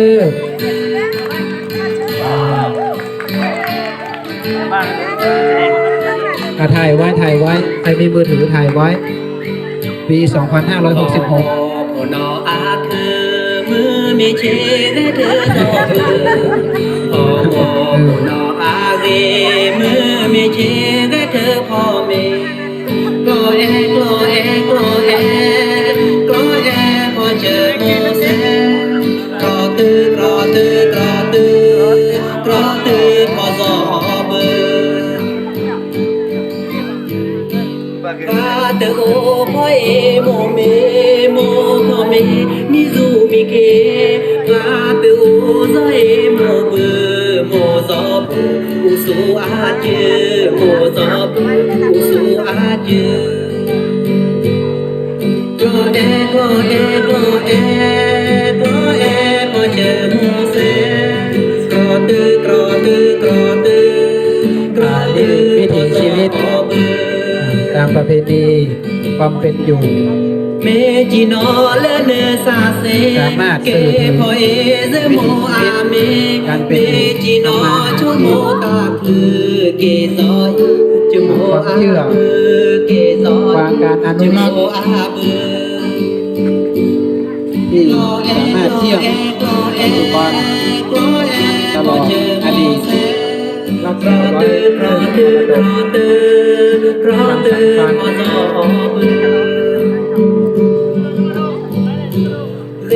เอออะถ่ายไว้ถ่ายไว้ใครมีมือถือถ่ายไว้ ปี 2566โอ้นออาคือมือมีเชแ 따뜻고 파에 몸에 몸에 미주미게 따뜻고 저에 몸에 모서부 우수 아주 모서부 우수 아주 고에 고에 고에 고에 고에 모세 크로드 크로드 크로드 크로드 비디지 비디 ตือกรอตือกรอตือกรอตือวิถีชีวิตพอเบอตามประเพณีความเป็นอยู่ เมจิโนเลเนซาเซสามารถเกสื่อถึงพอเอเซโมอาเมการเมเป็นอยู่จิโนชุโมกาคือเกซอยจโมอาเบือเกซอยวางการอนุจโมรักษ์อาเบือที่สามารถเที่ยวปัจจุบันตลอดอดีตรักษาไว้เพื่อมรดกรอเตือ นพอสอบเว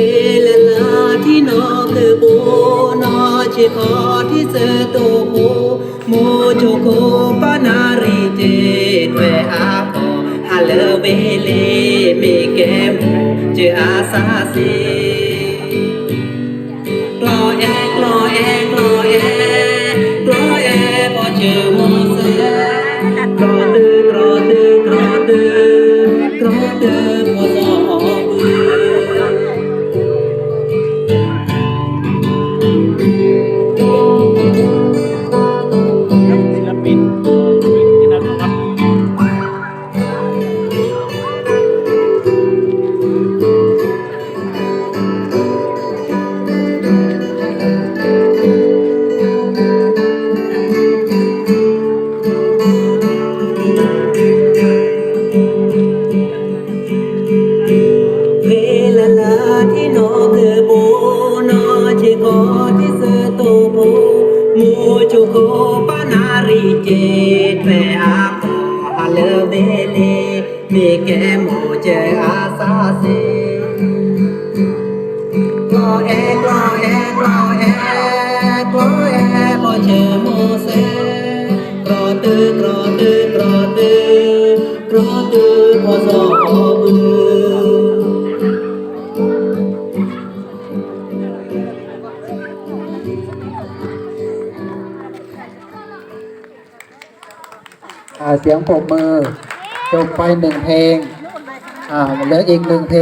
ลาที่นอคือโบนอชิคอที่เจอโตโบโมโจโคปานารีเจเวอาปอฮัลเวเลเมแกมเจออาซาเซ Yeah. cukup panari cetwe aku halvele mike moje asase lo e lo e lo e lo e moje mose lo te lo te lo te lo te mozo เสียงปรบมือจบไปหนึ่งเพลงอ่าเหลืออีกหนึ่งเพลง